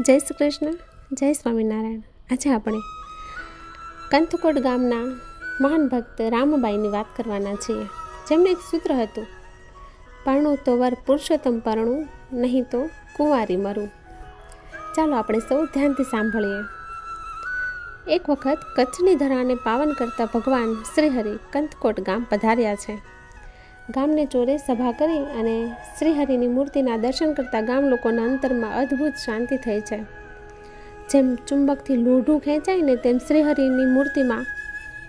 જય શ્રી કૃષ્ણ જય સ્વામિનારાયણ. આજે આપણે કંથકોટ ગામના મહાન ભક્ત રામબાઈની વાત કરવાના છીએ. જેમને એક સૂત્ર હતું, પરણું તો પુરુષોત્તમ પરણું, નહીં તો કુંવારી મરું. ચાલો આપણે સૌ ધ્યાનથી સાંભળીએ. એક વખત કચ્છની ધરાને પાવન કરતા ભગવાન શ્રીહરિ કંથકોટ ગામ પધાર્યા છે. ગામને ચોરે સભા કરી અને શ્રીહરિની મૂર્તિના દર્શન કરતા ગામ લોકોના અંતરમાં અદ્ભુત શાંતિ થઈ છે. જેમ ચુંબકથી લોઢું ખેંચાય ને તેમ શ્રીહરિની મૂર્તિમાં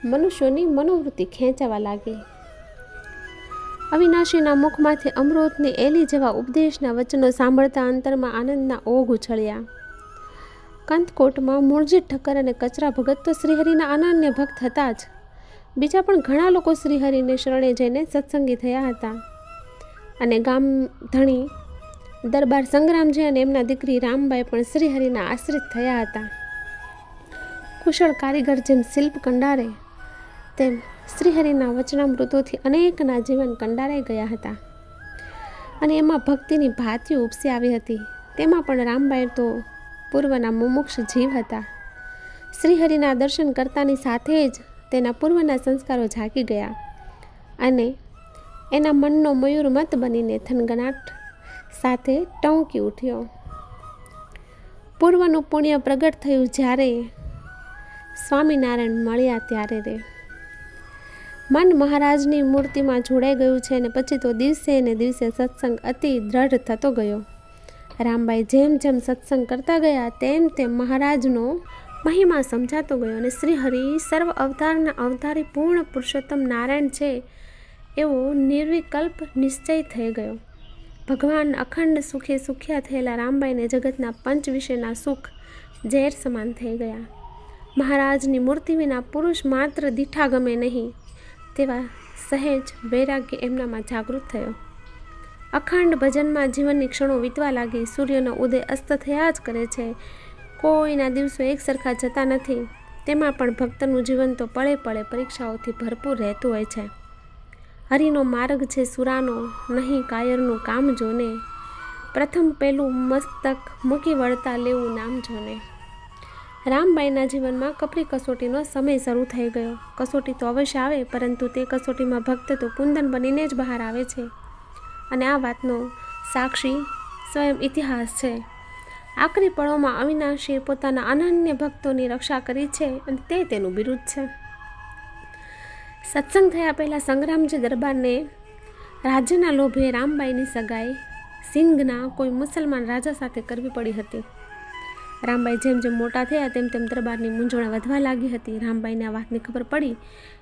મનુષ્યોની મનોવૃત્તિ ખેંચાવા લાગી. અવિનાશીના મુખમાંથી અમૃતની એલી જેવા ઉપદેશના વચનો સાંભળતા અંતરમાં આનંદના ઓઘ ઉછળ્યા. કંથકોટમાં મૂળજી ઠક્કર અને કચરા ભગત તો શ્રીહરિના અનન્ય ભક્ત હતા જ. બીજા પણ ઘણા લોકો શ્રીહરિને શરણે જઈને સત્સંગી થયા હતા. અને ગામ ધણી દરબાર સંગ્રામજી અને એમના દીકરી રામબાઈ પણ શ્રીહરિના આશ્રિત થયા હતા. કુશળ કારીગર જેમ શિલ્પ કંડારે, તેમ શ્રીહરિના વચનામૃતોથી અનેકના જીવન કંડારાઈ ગયા હતા. અને એમાં ભક્તિની ભાતીઓ ઉપસી આવી હતી. તેમાં પણ રામબાઈ તો પૂર્વના મુમુક્ષ જીવ હતા. શ્રીહરિના દર્શન કરતાની સાથે જ તેના પૂર્વના સંસ્કારો જાગી ગયા અને એના મનનો મયુર મત બનીને થનગનાટ સાથે ટોંકી ઉઠ્યો. પૂર્વનું પુણ્ય પ્રગટ થયું જ્યારે સ્વામિનારાયણ મળ્યા ત્યારે રે મન મહારાજની મૂર્તિમાં જોડાઈ ગયું છે અને પછી તો દિવસે ને દિવસે સત્સંગ અતિ દ્રઢ થતો ગયો. રામબાઈ જેમ જેમ સત્સંગ કરતા ગયા, તેમ તેમ મહારાજનો મહિમા સમજાતો ગયો અને શ્રી હરિ સર્વ અવતારના અવતારી પૂર્ણ પુરુષોત્તમ નારાયણ છે એવો નિર્વિકલ્પ નિશ્ચય થઈ ગયો. ભગવાન અખંડ સુખે સુખ્યા થયેલા રામબાઈને જગતના પંચ વિશેના સુખ ઝેર સમાન થઈ ગયા. મહારાજની મૂર્તિ વિના પુરુષ માત્ર દીઠા ગમે નહીં તેવા સહેજ વૈરાગ્ય એમનામાં જાગૃત થયો. અખંડ ભજનમાં જીવનની ક્ષણો વીતવા લાગી સૂર્યનો ઉદય અસ્ત થયા જ કરે છે કોઈના દિવસો એક સરખા જતા નથી. તેમાં પણ ભક્તનું જીવન તો પળે પળે પરીક્ષાઓથી ભરપૂર રહેતું હોય છે. હરિનો માર્ગ છે સુરાનો, નહીં કાયરનું કામ જોને. પ્રથમ પેલું મસ્તક મૂકી વળતા લેવું નામ જોને. રામબાઈના જીવનમાં કપરી કસોટીનો સમય શરૂ થઈ ગયો. કસોટી તો અવશ્ય આવે, પરંતુ તે કસોટીમાં ભક્ત તો કુંદન બનીને જ બહાર આવે છે. અને આ વાતનો સાક્ષી સ્વયં ઇતિહાસ છે. આખરી પળોમાં અવિનાશીએ પોતાના અનન્ય ભક્તોની રક્ષા કરી છે અને તે તેનું બિરુદ છે. સત્સંગ થયા પહેલાં સંગ્રામજી દરબારને રાજ્યના લોભે રામબાઈની સગાઈ સિંઘના કોઈ મુસલમાન રાજા સાથે કરવી પડી હતી. રામબાઈ જેમ જેમ મોટા થયા તેમ તેમ દરબારની મૂંઝવણ વધવા લાગી હતી. રામબાઈને આ વાતની ખબર પડી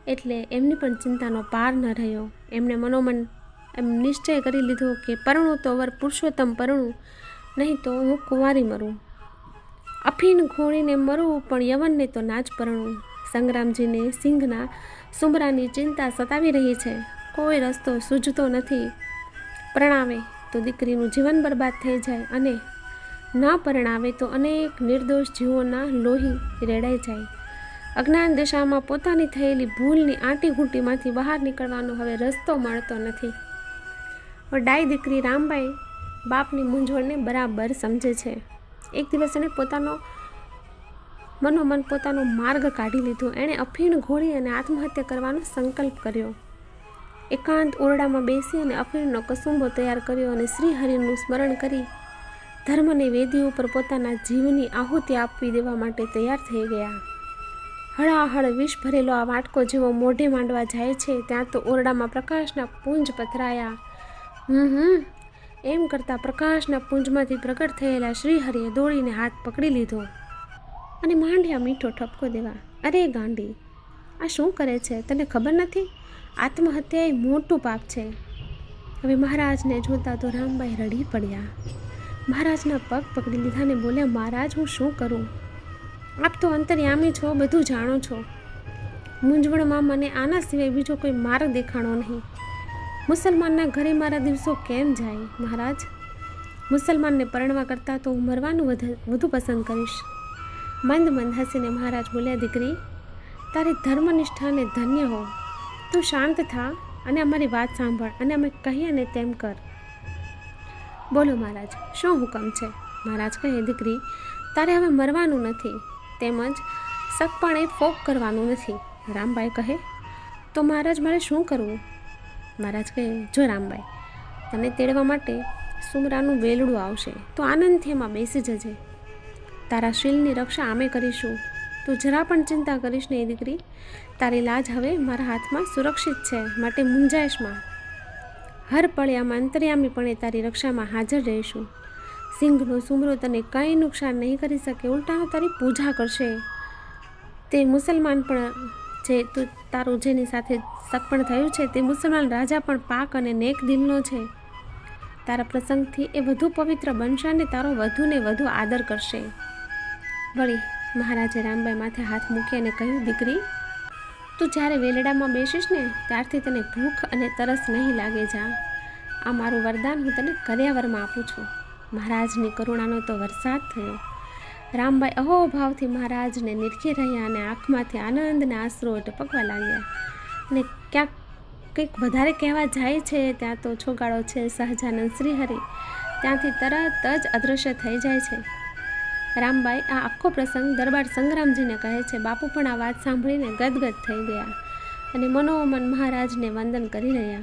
એટલે એમની પણ ચિંતાનો પાર ન રહ્યો. એમણે મનોમન એમ નિશ્ચય કરી લીધો કે પરણું તો વર પુરુષોત્તમ પરણું નહીં તો હું કુંવારી મરું. અફીન ઘોણીને મરું, પણ યવનને તો ના જ પરણું. સંગ્રામજીને સિંહના સુમરાની ચિંતા સતાવી રહી છે. કોઈ રસ્તો સૂઝતો નથી. પ્રણાવે તો દીકરીનું જીવન બરબાદ થઈ જાય અને ન પરણાવે તો અનેક નિર્દોષ જીવોના લોહી રેડાઈ જાય. અજ્ઞાન દશામાં પોતાની થયેલી ભૂલની આંટી ઘૂંટીમાંથી બહાર નીકળવાનો હવે રસ્તો મળતો નથી. ડાય દીકરી રામબાઈ બાપની મૂંઝવણને બરાબર સમજે છે. એક દિવસ એણે પોતાનો મનોમન પોતાનો માર્ગ કાઢી લીધો. એણે અફીણ ઘોડી અને આત્મહત્યા કરવાનો સંકલ્પ કર્યો. એકાંત ઓરડામાં બેસી અને અફીણનો કસુંબો તૈયાર કર્યો અને શ્રી હરિનું સ્મરણ કરી ધર્મની વેદી ઉપર પોતાના જીવની આહુતિ આપવી દેવા માટે તૈયાર થઈ ગયા. હળાહળ વિષ ભરેલો આ વાટકો જેવો મોઢે માંડવા જાય છે, ત્યાં તો ઓરડામાં પ્રકાશના પુંજ પથરાયા. હમ હમ. એમ કરતાં પ્રકાશના પુંજમાંથી પ્રગટ થયેલા શ્રીહરિએ દોડીને હાથ પકડી લીધો અને માંડ્યા મીઠો ઠપકો દેવા, અરે ગાંડી, આ શું કરે છે? તને ખબર નથી? આત્મહત્યા એ મોટું પાપ છે. હવે મહારાજને જોતા તો રામબાઈ રડી પડ્યા. મહારાજના પગ પકડી લીધા ને બોલ્યા, મહારાજ, હું શું કરું? આપ તો અંતર્યામી છો, બધું જાણો છો. મૂંઝવણમાં મને આના સિવાય બીજો કોઈ માર્ગ દેખાણો નહીં. મુસલમાનના ઘરે મારા દિવસો કેમ જાય, મહારાજ? મુસલમાનને પરણવા કરતાં તો હું મરવાનું વધુ પસંદ કરીશ. મંદ મંદ હસીને મહારાજ બોલ્યા, દીકરી, તારી ધર્મનિષ્ઠાને ધન્ય હો. તું શાંત થા અને અમારી વાત સાંભળ અને અમે કહીએ ને તેમ કર. બોલો મહારાજ, શું હુકમ છે? મહારાજ કહે, દીકરી, તારે હવે મરવાનું નથી. તેમજ સગપણે ફોક કરવાનું નથી. રામભાઈ કહે, તો મહારાજ, મારે શું કરવું? મહારાજ કહે, જો રામભાઈ, તને તેડવા માટે સુમરાનું વેલડું આવશે, તો આનંદથી એમાં બેસી જજે. તારા શીલની રક્ષા અમે કરીશું. તું જરા પણ ચિંતા કરીશ એ દીકરી. તારી લાજ હવે મારા હાથમાં સુરક્ષિત છે, માટે મુંજાઈશમાં હર પળિયામાં અંતર્યામીપણે તારી રક્ષામાં હાજર રહીશું. સિંહનો સુમરો તને કંઈ નુકસાન નહીં કરી શકે ઉલટા તારી પૂજા કરશે. તે મુસલમાન પણ જે તું તારું જેની સાથે સગપણ થયું છે તે મુસલમાન રાજા પણ પાક અને નેક દિલનો છે. તારા પ્રસંગથી એ વધુ પવિત્ર બનશે અને તારો વધુને વધુ આદર કરશે. વળી મહારાજે રામબાઈ માથે હાથ મૂકી અને કહ્યું, દીકરી, તું જ્યારે વેલડામાં બેસીશ ને ત્યારથી તને ભૂખ અને તરસ નહીં લાગે જા. આ મારું વરદાન હું તને કર્યાવરમાં આપું છું. મહારાજની કરુણાનો તો વરસાદ થયો. રામબાઈ અહોભાવથી મહારાજને નિરખી રહ્યા અને આંખમાંથી આનંદના આશરો ટપકવા લાગ્યા. ને ક્યાંક કંઈક વધારે કહેવા જાય છે, ત્યાં તો છોગાડો છે સહજાનંદ શ્રીહરિ. ત્યાંથી તરત જ અદૃશ્ય થઈ જાય છે. રામબાઈ આ આખો પ્રસંગ દરબાર સંગ્રામજીને કહે છે. બાપુ પણ આ વાત સાંભળીને ગદગદ થઈ ગયા અને મનોમન મહારાજને વંદન કરી રહ્યા.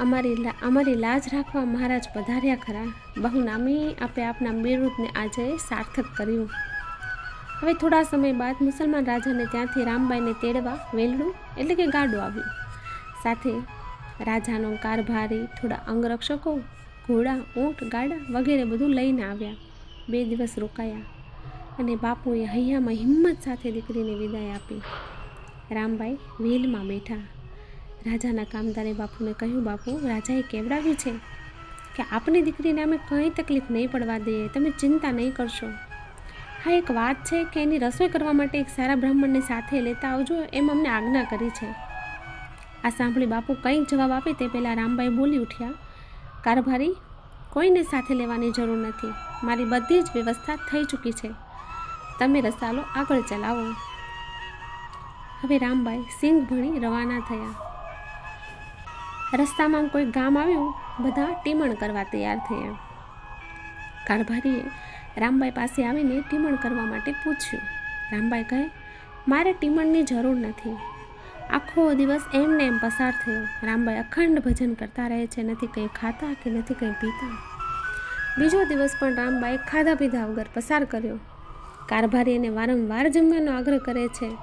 અમારી અમારી લાજ રાખવા મહારાજ પધાર્યા ખરા. બહુ નામી આપે આપના બિરુદને આજે સાર્થક કર્યું. હવે થોડા સમય બાદ મુસલમાન રાજાને ત્યાંથી રામબાઈને તેડવા વેલડું એટલે કે ગાડું આવ્યું. સાથે રાજાનો કારભારી, થોડા અંગરક્ષકો, ઘોડા, ઊંટ, ગાડા વગેરે બધું લઈને આવ્યા. બે દિવસ રોકાયા અને બાપુએ હૈયામાં હિંમત સાથે દીકરીને વિદાય આપી. રામબાઈ વેલમાં બેઠા. રાજાના કામદારે બાપુને કહ્યું, બાપુ, રાજાએ કેવડાવ્યું છે કે આપની દીકરીને અમે કંઈ તકલીફ નહીં પડવા દઈએ, તમે ચિંતા નહીં કરશો. હા, એક વાત છે કે એની રસોઈ કરવા માટે એક સારા બ્રાહ્મણને સાથે લેતા આવજો, એમ અમને આજ્ઞા કરી છે. આ સાંભળી બાપુ કંઈક જવાબ આપે તે પહેલાં રામબાઈ બોલી ઉઠ્યા, કારભારી, કોઈને સાથે લેવાની જરૂર નથી. મારી બધી જ વ્યવસ્થા થઈ ચૂકી છે. તમે રસાલો આગળ ચલાવો. હવે રામબાઈ સિંહ ભણી રવાના થયા. રસ્તામાં કોઈ ગામ આવ્યું, બધા ટીમણ કરવા તૈયાર થયા. કારભારીએ રામબાઈ પાસે આવીને ટીમણ કરવા માટે પૂછ્યું. રામબાઈ કહે, મારે ટીમણની જરૂર નથી. આખો દિવસ એમને એમ પસાર થયો. રામબાઈ અખંડ ભજન કરતા રહે છે, નથી કંઈ ખાતા કે નથી કંઈ પીતા. બીજો દિવસ પણ રામબાઈ ખાધા પીધા વગર પસાર કર્યો. કારભારી એને વારંવાર જમવાનો આગ્રહ કરે છે.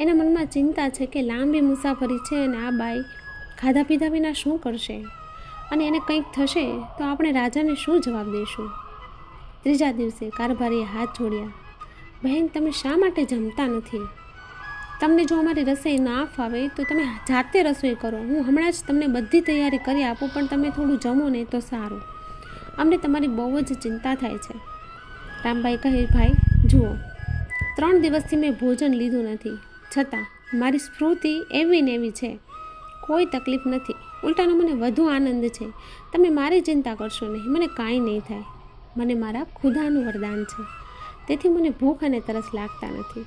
એના મનમાં ચિંતા છે કે લાંબી મુસાફરી છે અને આ બાઈ ખાધા પીધા વિના શું કરશે? અને એને કંઈક થશે તો આપણે રાજાને શું જવાબ દઈશું ત્રીજા દિવસે કારભારીએ હાથ જોડ્યા. બહેન, તમે શા માટે જમતા નથી? તમને જો અમારી રસોઈ ના ફાવે તો તમે જાતે રસોઈ કરો. હું હમણાં જ તમને બધી તૈયારી કરી આપું, પણ તમે થોડું જમો ને તો સારું. અમને તમારી બહુ જ ચિંતા થાય છે. રામભાઈ કહે, ભાઈ, જુઓ, ત્રણ દિવસથી મેં ભોજન લીધું નથી. છતાં, મારી સ્મૃતિ એવી ને એવી છે કોઈ તકલીફ નથી. ઉલટાનો મને વધુ આનંદ છે. તમે મારી ચિંતા કરશો નહીં. મને કાંઈ નહીં થાય. મને મારા ખુદાનું વરદાન છે. તેથી મને ભૂખ અને તરસ લાગતા નથી.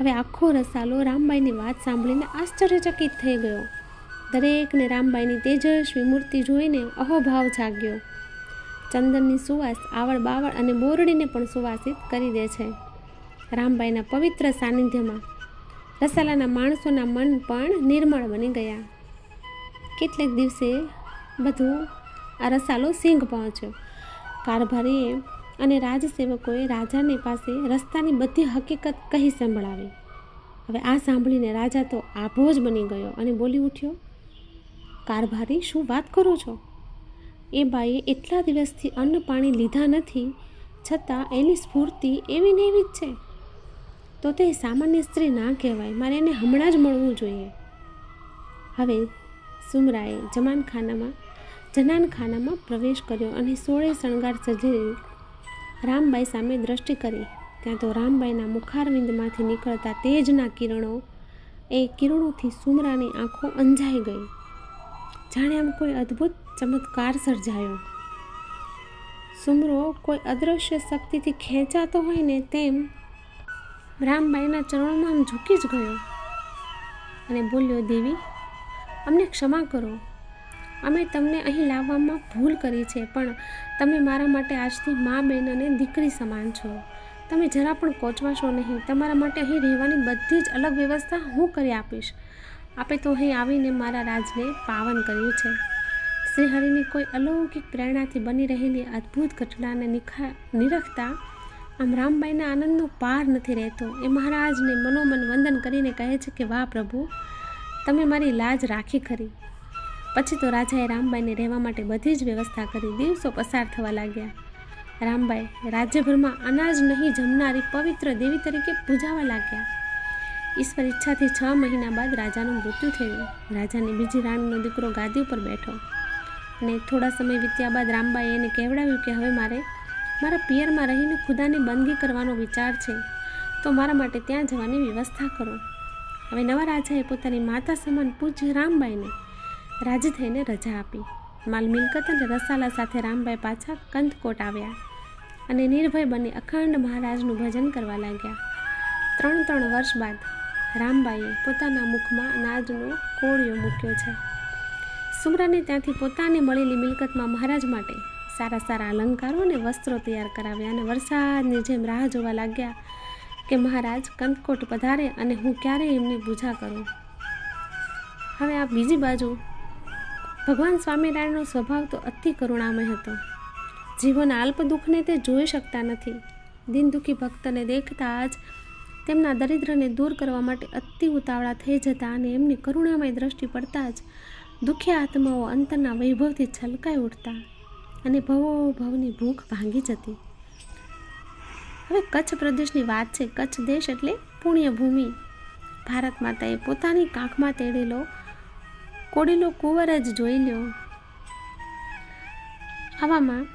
હવે આખો રસાલો રામબાઈની વાત સાંભળીને આશ્ચર્યચકિત થઈ ગયો. દરેકને રામબાઈની તેજસ્વી મૂર્તિ જોઈને અહોભાવ જાગ્યો. ચંદનની સુવાસ આવળ બાવળ અને બોરડીને પણ સુવાસિત કરી દે છે. રામબાઈના પવિત્ર સાનિધ્યમાં રસાલાના માણસોના મન પણ નિર્મળ બની ગયા. કેટલેક દિવસે બધું આ રસાલો સિંહ પહોંચ્યો. કારભારીએ અને રાજસેવકોએ રાજાની પાસે રસ્તાની બધી હકીકત કહી સંભળાવી. હવે આ સાંભળીને રાજા તો આભો જ બની ગયો અને બોલી ઉઠ્યો, કારભારી, શું વાત કરો છો? એ બાઈએ એટલા દિવસથી અન્ન પાણી લીધા નથી, છતાં એની સ્ફૂર્તિ એવી ને એવી જ છે. તો તે સામાન્ય સ્ત્રી ના કહેવાય. મારે એને હમણાં જ મળવું જોઈએ. હવે સુમરાએ જમાનખાનામાં, જનાનખાનામાં પ્રવેશ કર્યો અને સોળે શણગાર સજેલી રામબાઈ સામે દ્રષ્ટિ કરી. ત્યાં તો રામબાઈના મુખારવિંદમાંથી નીકળતા તેજના કિરણો, એ કિરણોથી સુમરાની આંખો અંજાઈ ગઈ. જાણે આમ કોઈ અદ્ભુત ચમત્કાર સર્જાયો. સુમરો કોઈ અદૃશ્ય શક્તિથી ખેંચાતો હોય ને તેમ રામબાઈના ચરણોમાં આમ ઝૂકી જ ગયો અને બોલ્યો, દેવી, અમને ક્ષમા કરો. અમે તમને અહીં લાવવામાં ભૂલ કરી છે, પણ તમે મારા માટે આજથી મા બહેન અને દીકરી સમાન છો. તમે જરા પણ કોચવાશો નહીં. તમારા માટે અહીં રહેવાની બધી જ અલગ વ્યવસ્થા હું કરી આપીશ. આપે તો અહીં આવીને મારા રાજને પાવન કર્યું છે. શ્રીહરિની કોઈ અલૌકિક પ્રેરણાથી બની રહેલી અદ્ભુત ઘટનાને નિખા, નિરખતા આમ રામબાઈના આનંદનો પાર નથી રહેતો. એ મહારાજને મનોમન વંદન કરીને કહે છે કે, વાહ પ્રભુ, તમે મારી લાજ રાખી ખરી. પછી તો રાજાએ રામબાઈને રહેવા માટે બધી જ વ્યવસ્થા કરી, દિવસો પસાર થવા લાગ્યા. રામબાઈ રાજ્યભરમાં અનાજ નહીં જમનારી પવિત્ર દેવી તરીકે પૂજાવા લાગ્યા. ઈશ્વર ઈચ્છાથી છ મહિના બાદ રાજાનું મૃત્યુ થયું. રાજાની બીજી રાણીનો દીકરો ગાદી ઉપર બેઠો. અને થોડા સમય વીત્યા બાદ રામબાઈએ એને કહેવડાવ્યું કે, હવે મારે મારા પિયરમાં રહીને ખુદાની બંદગી કરવાનો વિચાર છે, તો મારા માટે ત્યાં જવાની વ્યવસ્થા કરો. હવે નવા રાજાએ પોતાની માતા સમાન પૂજ્ય રામબાઈને રાજી થઈને રજા આપી. માલ મિલકત અને રસાલા સાથે રામબાઈ પાછા કંથકોટ આવ્યા અને નિર્ભય બની અખંડ મહારાજનું ભજન કરવા લાગ્યા. ત્રણ ત્રણ વર્ષ બાદ રામબાઈએ પોતાના મુખમાં અનાજનો કોળિયો મૂક્યો છે. સુમરાને ત્યાંથી પોતાને મળેલી મિલકતમાં મહારાજ માટે સારા સારા અલંકારો અને વસ્ત્રો તૈયાર કરાવ્યા અને વરસાદની જેમ રાહ જોવા લાગ્યા કે મહારાજ કંદકોટ પધારે અને હું ક્યારે એમની પૂજા કરું. હવે આ બીજી બાજુ, ભગવાન સ્વામિનારાયણનો સ્વભાવ તો અતિ કરુણામય હતો. જીવનના અલ્પ દુઃખને તે જોઈ શકતા નથી. દિન દુઃખી ભક્તને દેખતા જ તેમના દરિદ્રને દૂર કરવા માટે અતિ ઉતાવળા થઈ જતા અને એમની કરુણામય દ્રષ્ટિ પડતા જ દુઃખી આત્માઓ અંતરના વૈભવથી છલકાઈ ઉઠતા. અને ભવો ભવની ભૂખ ભાંગી જતી. હવે કચ્છ પ્રદેશની વાત છે, કચ્છ દેશ એટલે પુણ્યભૂમિ. ભારત માતાએ પોતાની કાંખમાં તેડેલો કોડેલો કુંવર જ જોઈ લ્યો. આવામાં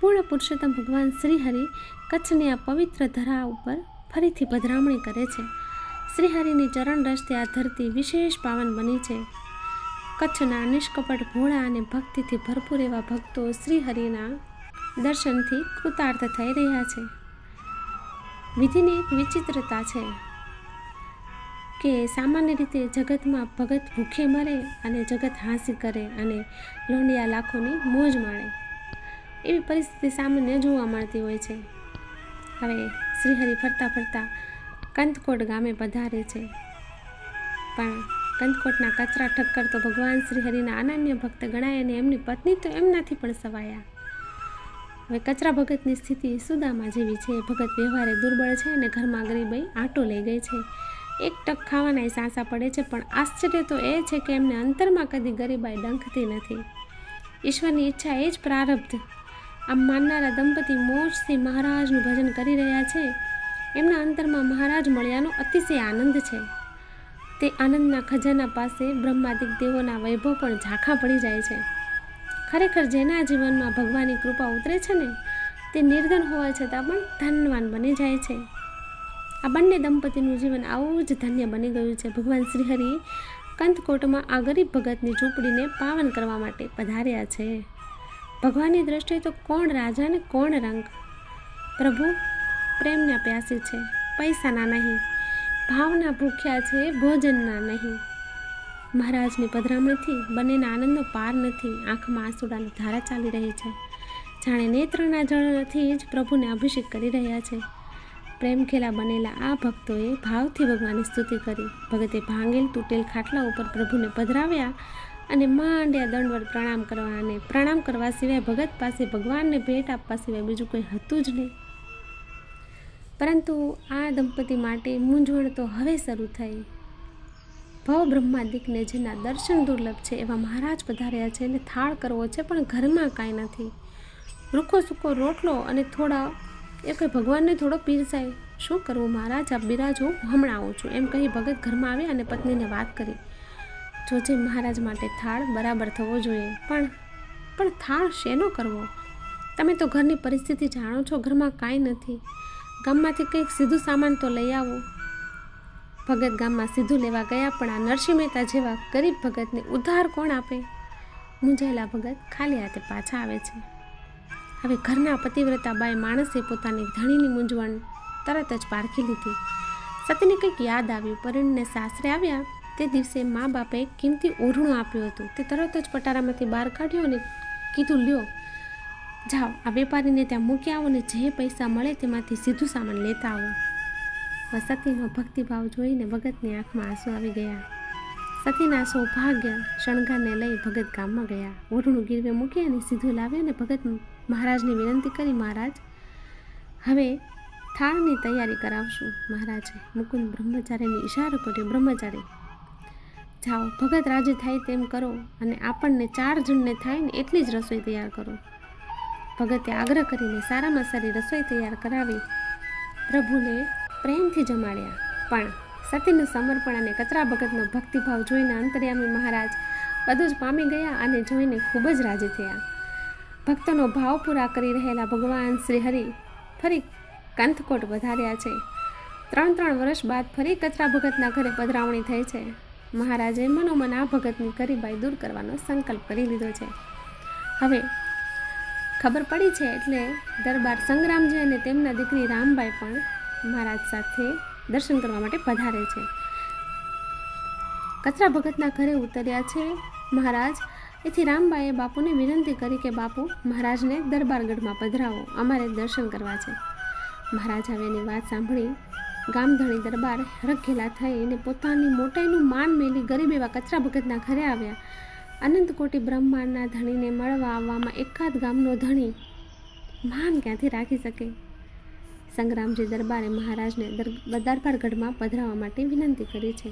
પૂર્ણ પુરુષોત્તમ ભગવાન શ્રીહરિ કચ્છની આ પવિત્ર ધરા ઉપર ફરીથી પધરામણી કરે છે. શ્રીહરિની ચરણ રસ્તે આ ધરતી વિશેષ પાવન બની છે. કચ્છના નિષ્કપટ ભોળા અને ભક્તિથી ભરપૂર એવા ભક્તો શ્રીહરિના દર્શનથી કૃતાર્થ થઈ રહ્યા છે. વિધિની એક વિચિત્રતા છે કે સામાન્ય રીતે જગતમાં ભગત ભૂખે મરે અને જગત હાંસી કરે અને લોંડિયા લાખોની મોજ માણે. એવી પરિસ્થિતિ સામાન્ય જોવા મળતી હોય છે. હવે શ્રીહરિ ફરતા ફરતા કંથકોટ ગામે પધારે છે. પણ કંથકોટના કચરા ઠક્કર તો ભગવાન શ્રીહરિના અનન્ય ભક્ત ગણાય અને એમની પત્ની તો એમનાથી પણ સવાયા. હવે કચરા ભગતની સ્થિતિ સુદામા જેવી છે. ભગત વ્યવહારે દુર્બળ છે અને ઘરમાં ગરીબાઈ આટો લઈ ગઈ છે. એક ટક ખાવાના સાંસા પડે છે, પણ આશ્ચર્ય તો એ છે કે એમને અંતરમાં કદી ગરીબાઈ ડંખતી નથી. ઈશ્વરની ઈચ્છા એ જ પ્રારબ્ધ. આમ માનનારા દંપતી મોજથી મહારાજનું ભજન કરી રહ્યા છે. એમના અંતરમાં મહારાજ મળ્યાનો અતિશય આનંદ છે. તે આનંદના ખજાના પાસે બ્રહ્માદિક દેવોના વૈભવ પણ ઝાંખા પડી જાય છે. ખરેખર જેના જીવનમાં ભગવાનની કૃપા ઉતરે છે ને, તે નિર્ધન હોવા છતાં પણ ધનવાન બની જાય છે. આ બંને દંપતીનું જીવન આવું જ ધન્ય બની ગયું છે. ભગવાન શ્રીહરિ કંતકોટમાં આ ગરીબ ભગતની ઝૂંપડીને પાવન કરવા માટે પધાર્યા છે. ભગવાનની દ્રષ્ટિએ તો કોણ રાજા ને કોણ રંગ? પ્રભુ પ્રેમના પ્યાસી છે. પૈસાના નહીં. ભાવના ભૂખ્યા છે, ભોજનના નહીં. મહારાજની પધરામણીથી બંનેના આનંદનો પાર નથી, આંખમાં આંસુડાની ધારા ચાલી રહી છે. જાણે નેત્રના જળથી જ પ્રભુને અભિષેક કરી રહ્યા છે. પ્રેમ ખેલા બનેલા આ ભક્તોએ ભાવથી ભગવાનની સ્તુતિ કરી. ભગતે ભાંગેલ, તૂટેલ ખાટલા ઉપર પ્રભુને પધરાવ્યા અને માંડ્યા દંડવત પ્રણામ કરવા અને પ્રણામ કરવા સિવાય ભગત પાસે ભગવાનને ભેટ આપવા સિવાય બીજું કંઈ હતું જ નહીં. પરંતુ આ દંપતી માટે મૂંઝવણ તો હવે શરૂ થઈ. ભવ બ્રહ્માદિકને જેના દર્શન દુર્લભ છે એવા મહારાજ પધાર્યા છે અને થાળ કરવો છે પણ ઘરમાં કાંઈ નથી. રૂખો સૂકો રોટલો અને થોડા, એ કંઈ ભગવાનને થોડો પીરસાય. શું કરવું મહારાજ? આપ બિરાજ, હું હમણાં આવું છું. એમ કહી ભગત ઘરમાં આવ્યા અને પત્નીને વાત કરી. જોજે મહારાજ માટે થાળ બરાબર થવો જોઈએ, પણ પણ થાળ શેનો કરવો? તમે તો ઘરની પરિસ્થિતિ જાણો છો, ઘરમાં કાંઈ નથી. ગામમાંથી કંઈક સીધું સામાન તો લઈ આવો. ભગત ગામમાં સીધું લેવા ગયા, પણ આ નરસિંહ મહેતા જેવા ગરીબ ભગતને ઉધાર કોણ આપે? મૂંઝાયેલા ભગત ખાલી હાથે પાછા આવે છે. હવે ઘરના પતિવ્રતા બાઈ માણસે પોતાની ધણીની મૂંઝવણ તરત જ પારખી લીધી. સતીને કંઈક યાદ આવ્યું. પરિણને સાસરે આવ્યા. તે દિવસે મા બાપે કિંમતી ઓઢણું આપ્યું હતું. તે તરત જ પટારામાંથી બહાર કાઢ્યો અને કીધું, લ્યો જાઓ, આ વેપારીને ત્યાં મૂકી આવો ને જે પૈસા મળે તેમાંથી સીધું સામાન લેતા આવો. સતીનો ભક્તિભાવ જોઈને ભગતની આંખમાં આંસુ આવી ગયા. સતીના સૌભાગ્ય શણગારને લઈ ભગત ગામમાં ગયા. ઓઢણું ગીરવે મૂકી અને સીધું લાવ્યું અને ભગત મહારાજને વિનંતી કરી, મહારાજ, હવે થાળની તૈયારી કરાવશું. મહારાજે મુકુંદ બ્રહ્મચારીને ઈશારો કર્યો, બ્રહ્મચારી, જાઓ, ભગત રાજી થાય તેમ કરો અને આપણને ચાર જણને થાય ને એટલી જ રસોઈ તૈયાર કરો. ભગતે આગ્રહ કરીને સારામાં સારી રસોઈ તૈયાર કરાવી. પ્રભુને પ્રેમથી જમાડ્યા. પણ સતીનું સમર્પણ અને કચરા ભગતનો ભક્તિભાવ જોઈને અંતર્યામી મહારાજ બધું જ પામી ગયા અને જોઈને ખૂબ જ રાજી થયા. ભક્તનો ભાવ પૂરા કરી રહેલા ભગવાન શ્રી હરિ ફરી કંથકોટ વધાર્યા છે. ત્રણ ત્રણ વર્ષ બાદ ફરી કચરા ભગતના ઘરે પધરાવણી થઈ છે. મહારાજે મનોમન આ ભગતની ગરીબાઈ દૂર કરવાનો સંકલ્પ કરી લીધો છે. હવે ખબર પડી છે એટલે દરબાર સંગ્રામજી અને તેમના દીકરી રામબાઈ પણ મહારાજ સાથે દર્શન કરવા માટે પધારે છે. કચરા ભગતના ઘરે ઉતર્યા છે મહારાજ. એથી રામબાઈએ બાપુને વિનંતી કરી કે, બાપુ, મહારાજને દરબારગઢમાં પધરાવો, અમારે દર્શન કરવા છે. મહારાજ હવે એની વાત સાંભળી ગામધણી દરબાર હરખેલા થઈ અને પોતાની મોટાઈનું માન મેલી ગરીબ એવા કચરા ભગતના ઘરે આવ્યા. અનંત કોટી બ્રહ્માંડના ધણીને મળવા આવવામાં એકાદ ગામનો ધણી માન ક્યાંથી રાખી શકે? સંગ્રામજી દરબારે મહારાજને દરબારગઢમાં પધરાવવા માટે વિનંતી કરી છે.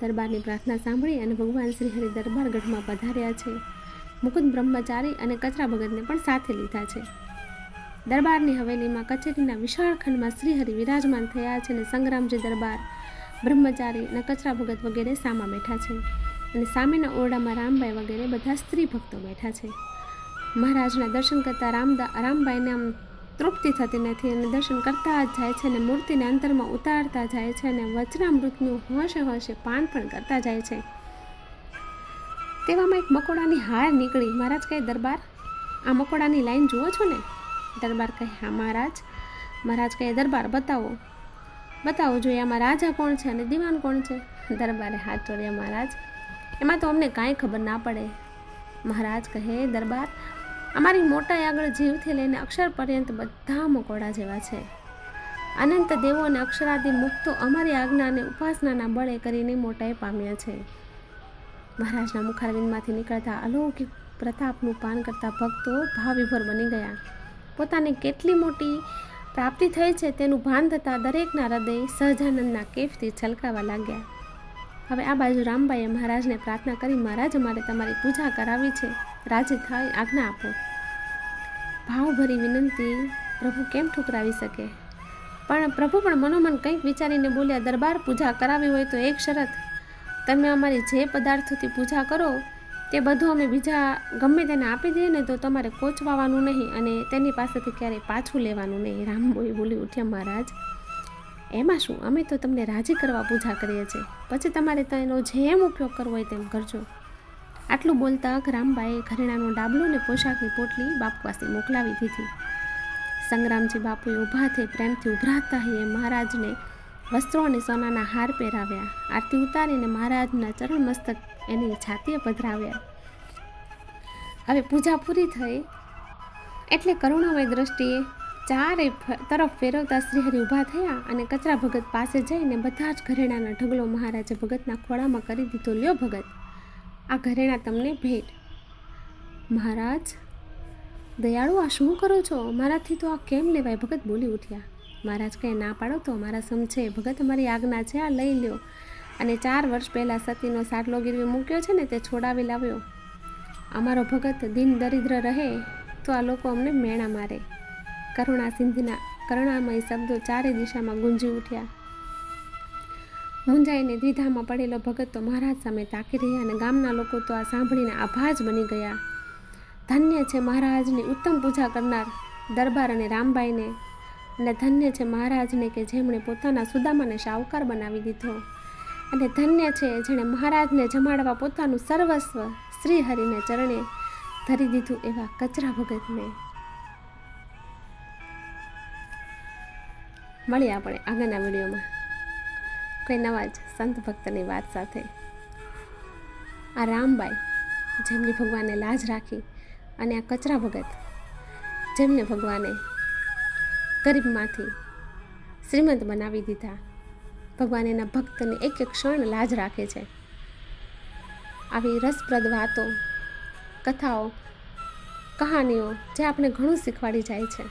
દરબારની પ્રાર્થના સાંભળી અને ભગવાન શ્રી હરિ દરબારગઢમાં પધાર્યા છે. મુકુંદ બ્રહ્મચારી અને કચરા ભગતને પણ સાથે લીધા છે. દરબારની હવેલીમાં કચેરીના વિશાળ ખંડમાં શ્રીહરિ વિરાજમાન થયા છે અને સંગ્રામજી દરબાર, બ્રહ્મચારી અને કચરા ભગત વગેરે સામા બેઠા છે. અને સામેના ઓરડામાં રામબાઈ વગેરે બધા સ્ત્રી ભક્તો બેઠા છે. મહારાજના દર્શન કરતા રામદા રામબાઈને આમ તૃપ્તિ થતી નથી અને દર્શન કરતા જ જાય છે અને મૂર્તિને અંતરમાં ઉતારતા જાય છે અને વચનામૃતનું હોશે હોશે પાન પણ કરતા જાય છે. તેવામાં એક મકોડાની હાર નીકળી. મહારાજ કહે, દરબાર, આ મકોડાની લાઈન જુઓ છો ને? દરબાર કહે, હા, મહારાજ. મહારાજ કહે, દરબાર, બતાવો. બતાવો, જોઈએ આમાં રાજા કોણ છે અને દિવાન કોણ છે? દરબારે હાથ જોડ્યા મહારાજ. એમાં તો અમને કાંઈ ખબર ના પડે. મહારાજ કહે, દરબાર, અમારી મોટાઈ આગળ જીવથી લઈને અક્ષર પર્યંત બધા મકોડા જેવા છે. અનંત દેવો અને અક્ષરાદિ મુક્તો અમારી આજ્ઞા અને ઉપાસનાના બળે કરીને મોટાઈ પામ્યા છે. મહારાજના મુખારવિંદમાંથી નીકળતા અલૌકિક પ્રતાપનું પાન કરતા ભક્તો ભાવવિભોર બની ગયા. પોતાને કેટલી મોટી પ્રાપ્તિ થઈ છે તેનું ભાન થતાં દરેકના હૃદય સહજાનંદના કેફથી છલકાવા લાગ્યા. હવે આ બાજુ રામબાઈએ મહારાજને પ્રાર્થના કરી મહારાજ અમારે તમારી પૂજા કરાવી છે. રાજી થાય આજ્ઞા આપો. ભાવભરી વિનંતી, પ્રભુ કેમ ઠુકરાવી શકે? પણ પ્રભુ પણ મનોમન કંઈક વિચારીને બોલ્યા, દરબાર પૂજા કરાવી હોય તો એક શરત. તમે અમારી જે પદાર્થોથી પૂજા કરો, તે બધું અમે બીજા ગમે તેને આપી દઈએ ને તો તમારે કોચવાવાનું નહીં અને તેની પાસેથી ક્યારેય પાછું લેવાનું નહીં. રામબોઈ બોલી ઉઠ્યા, મહારાજ એમાં શું? અમે તો તમને રાજી કરવા પૂજા કરીએ છીએ. પછી તમારે તેનો જેમ ઉપયોગ કરવો હોય તેમ કરજો. આટલું બોલતા ગ્રામબાએ ઘરેણાનો ડાબલો અને પોશાકની પોટલી બાપુ પાસે મોકલાવી દીધી. સંગ્રામજી બાપુએ ઊભા થઈ પ્રેમથી ઉભરાતા હૈયે મહારાજને વસ્ત્રો અને સોનાના હાર પહેરાવ્યા. આરતી ઉતારીને મહારાજના ચરણ મસ્તક એની છાતીએ પધરાવ્યા. હવે પૂજા પૂરી થઈ. એટલે કરુણામય દ્રષ્ટિએ ચારે તરફ ફેરવતા શ્રીહરિ ઊભા થયા અને કચરા ભગત પાસે જઈને બધા જ ઘરેણાના ઢગલો મહારાજે ભગતના ખોળામાં કરી દીધો, લ્યો ભગત, આ ઘરેણા તમને ભેટ. મહારાજ, દયાળુ, આ શું કરો છો? મારાથી તો આ કેમ લેવાય? ભગત બોલી ઉઠ્યા. મહારાજ કહે ના પાડો તો? મારા સમજે, ભગત અમારી આજ્ઞા છે, આ લઈ લ્યો. અને ચાર વર્ષ પહેલાં સતીનો સાટલો ગીરવી મૂક્યો છે ને, તે છોડાવી લાવ્યો. અમારો ભગત દિન દરિદ્ર રહે, તો આ લોકો અમને મેણા મારે. કરુણા સિંધના કરુણામય શબ્દો ચારે દિશામાં ગુંજી ઉઠ્યા. મુંજાઈને દ્વિધામાં પડેલો ભગત તો મહારાજ સામે તાકી રહ્યા અને ગામના લોકો તો આ સાંભળીને આભાજ બની ગયા. ધન્ય છે મહારાજની ઉત્તમ પૂજા કરનાર દરબાર અને રામબાઈને અને ધન્ય છે મહારાજને કે જેમણે પોતાના સુદામાને શાહુકાર બનાવી દીધો. અને ધન્ય છે જેણે મહારાજને જમાડવા પોતાનું સર્વસ્વ શ્રી હરિને ચરણે ધરી દીધું એવા કચરા ભગતને. મળીએ આપણે આગળના વિડીયોમાં. કોઈ નવા જ સંત ભક્તની વાત સાથે. આ રામબાઈ, જેમને ભગવાને લાજ રાખી અને આ કચરા ભગત, જેમને ભગવાને ગરીબમાંથી શ્રીમંત બનાવી દીધા, ભગવાન એના ભક્તને એક એક ક્ષણ લાજ રાખે છે. આવી રસપ્રદ વાતો, કથાઓ, કહાનીઓ જે આપણે ઘણું શીખવાડી જાય છે.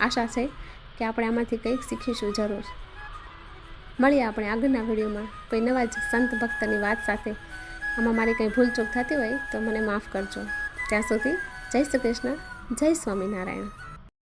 આશા છે કે આપણે આમાંથી કંઈક શીખીશું જરૂર. મળીએ આપણે આગળના વિડીયોમાં કોઈ નવા જ સંત ભક્તની વાત સાથે. આમાં મારી કંઈ ભૂલચૂક થતી હોય તો મને માફ કરજો. ત્યાં સુધી જય શ્રી કૃષ્ણ, જય સ્વામિનારાયણ.